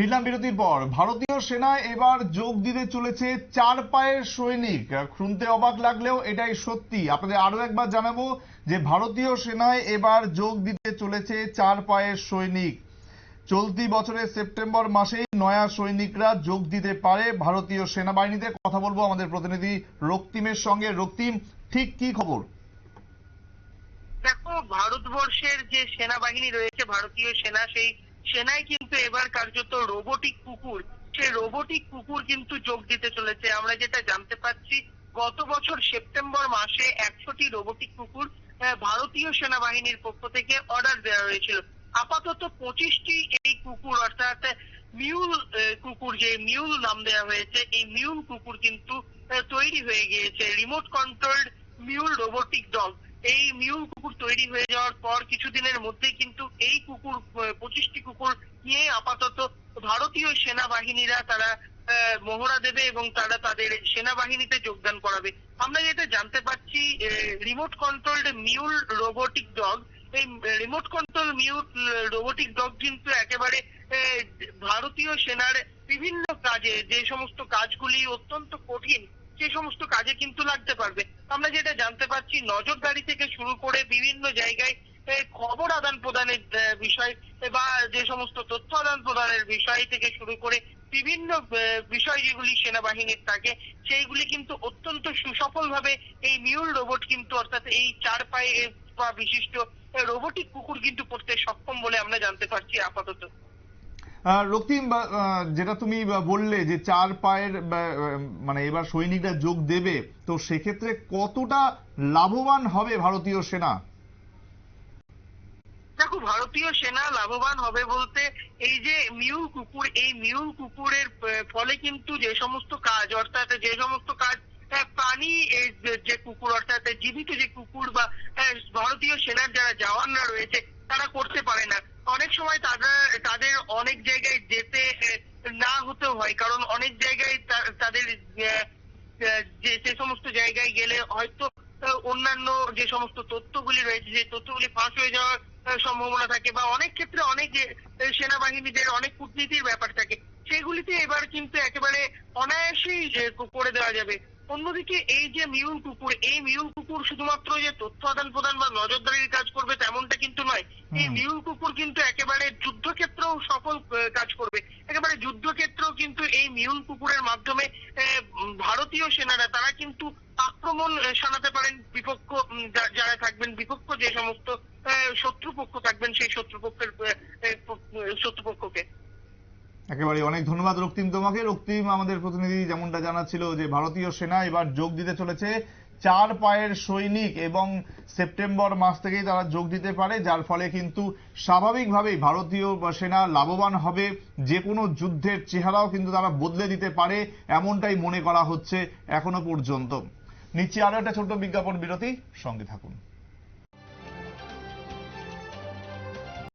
ফিরলাম বিরতির পর। ভারতীয় সেনায় এবার যোগ দিতে চলেছে চার পায়ের সৈনিক। শুনতে অবাক লাগলেও এটাই সত্যি। আপনাদের আরও একবার জানাব যে ভারতীয় সেনায় এবার যোগ দিতে চলেছে চার পায়ের সৈনিক। চলতি বছরের সেপ্টেম্বর মাসেই নয়া সৈনিকরা যোগ দিতে পারে ভারতীয় সেনাবাহিনীতে। কথা বলব আমাদের প্রতিনিধি রক্তিমের সঙ্গে। রক্তিম, ঠিক কি খবর? দেখো, ভারতবর্ষের যে সেনাবাহিনী রয়েছে, ভারতীয় সেনা সেই সেনায় কিন্তু এবার কার্যত রোবোটিক কুকুর। সেই রোবোটিক কুকুর কিন্তু যোগ দিতে চলেছে। আমরা যেটা জানতে পারছি গত বছর সেপ্টেম্বর মাসে একশোটি রোবোটিক কুকুর ভারতীয় সেনাবাহিনীর পক্ষ থেকে অর্ডার দেওয়া হয়েছিল। আপাতত পঁচিশটি এই কুকুর, অর্থাৎ মিউল কুকুর, যে মিউল নাম দেওয়া হয়েছে, এই মিউল কুকুর কিন্তু তৈরি হয়ে গিয়েছে। Remote controlled mule robotic dog এই মিউল কুকুর তৈরি হয়ে যাওয়ার পর কিছুদিনের মধ্যেই কিন্তু এই কুকুর পঁচিশটি কুকুর নিয়ে আপাতত ভারতীয় সেনাবাহিনীরা তারা মহড়া দেবে এবং তারা তাদের সেনাবাহিনীতে যোগদান করাবে। আমরা যেটা জানতে পারছি remote controlled mule robotic dog এই remote control mule robotic dog কিন্তু একেবারে ভারতীয় সেনার বিভিন্ন কাজে, যে সমস্ত কাজগুলি অত্যন্ত কঠিন সেই সমস্ত কাজে কিন্তু লাগতে পারবে। আমরা যেটা জানতে পারছি, নজরদারি থেকে শুরু করে বিভিন্ন জায়গায় খবর আদান প্রদানের বিষয় বা যে সমস্ত তথ্য আদান প্রদানের বিষয় থেকে শুরু করে বিভিন্ন বিষয় যেগুলি সেনাবাহিনীর থাকে, সেইগুলি কিন্তু অত্যন্ত সুসফলভাবে এই মিউল রোবট কিন্তু অর্থাৎ এই চার পায়ে বা বিশিষ্ট রোবোটিক কুকুর কিন্তু করতে সক্ষম বলে আমরা জানতে পারছি আপাতত। রক্তিম যেটা তুমি বললে যে চার পায়ের মানে এবার সৈনিকরা যোগ দেবে, তো সেক্ষেত্রে কতটা লাভবান হবে ভারতীয় সেনা? দেখো, ভারতীয় সেনা লাভবান হবে বলতে এই যে মিউল কুকুর, এই মিউল কুকুরের ফলে কিন্তু যে সমস্ত কাজ, অর্থাৎ যে সমস্ত কাজ প্রাণী যে- কুকুর, অর্থাৎ জীবিত যে কুকুর বা ভারতীয় সেনার যারা জওয়ানরা রয়েছে, তারা করতে পারে না। সময় তারা তাদের অনেক জায়গায় যেতে না হতেও হয়। কারণ অনেক জায়গায় তাদের যে যে সমস্ত জায়গায় গেলে হয়তো অন্যান্য যে সমস্ত তথ্যগুলি রয়েছে সেই তথ্যগুলি ফাঁস হয়ে যাওয়ার সম্ভাবনা থাকে বা অনেক ক্ষেত্রে অনেক সেনাবাহিনীদের অনেক কূটনীতির ব্যাপার থাকে, সেগুলিতে এবার কিন্তু একেবারে অনায়াসেই করে দেওয়া যাবে। অন্যদিকে এই যে মিউল কুকুর এই মিউল কুকুর শুধুমাত্র যে তথ্য আদান প্রদান বা নজরদারির কাজ করবে তেমনটা কিন্তু নয়। এই মিউল কুকুর কিন্তু একেবারে যুদ্ধক্ষেত্রেও সফল কাজ করবে। একেবারে যুদ্ধক্ষেত্রেও কিন্তু এই মিউল কুকুরের মাধ্যমে ভারতীয় সেনারা তারা কিন্তু আক্রমণ শানাতে পারেন। বিপক্ষ যারা থাকবেন বিপক্ষ যে সমস্ত আহ, শত্রুপক্ষ থাকবেন সেই শত্রুপক্ষের শত্রুপক্ষকে। একেবারে অনেক ধন্যবাদ রক্তিম তোমাকে। রক্তিম, আমাদের প্রতিনিধি যেমনটা জানাচ্ছিল যে ভারতীয় সেনা এবার যোগ দিতে চলেছে চার পায়ের সৈনিক এবং সেপ্টেম্বর মাস থেকেই তারা যোগ দিতে পারে, যার ফলে কিন্তু স্বাভাবিকভাবেই ভারতীয় সেনা লাভবান হবে। যে কোনো যুদ্ধের চেহারাও কিন্তু তারা বদলে দিতে পারে এমনটাই মনে করা হচ্ছে এখনও পর্যন্ত। নিচে আরও একটা ছোট্ট বিজ্ঞাপন বিরতি, সঙ্গে থাকুন।